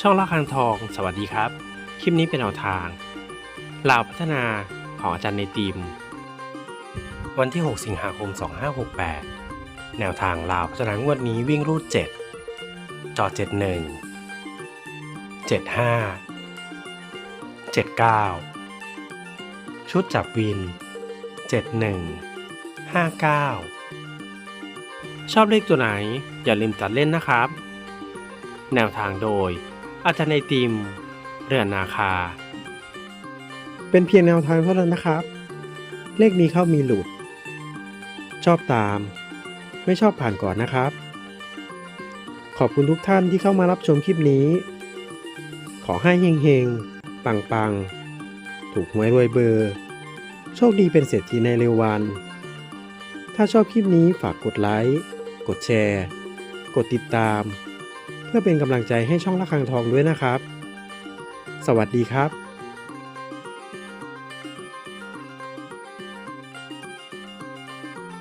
ช่องละคังทอง สวัสดีครับ คลิปนี้เป็นแนวทางลาวพัฒนาของอาจารย์ในทีม วันที่ 6 สิงหาคม 2568 แนวทางลาวพัฒนางวดนี้วิ่งรูด 7 จอ 71 75 79 ชุดจับวิน 71 59 ชอบเลขตัวไหน อย่าลืมตัดเล่นนะครับแนวทางโดย อาจารย์ในทีมเรือนนาคา เป็นเพียงแนวทางเท่านั้นนะครับ เลขมีเข้ามีหลุด ชอบตาม ไม่ชอบผ่านก่อนนะครับ ขอบคุณทุกท่านที่เข้ามารับชมคลิปนี้ ขอให้เฮงๆ ปังๆ ถูกหวยรวยเบอร์ โชคดีเป็นเศรษฐีในเร็ววัน ถ้าชอบคลิปนี้ฝากกดไลค์ กดแชร์ กดติดตาม พื่อเป็นกำลังใจให้ช่องละคังทองด้วยนะครับ สวัสดีครับ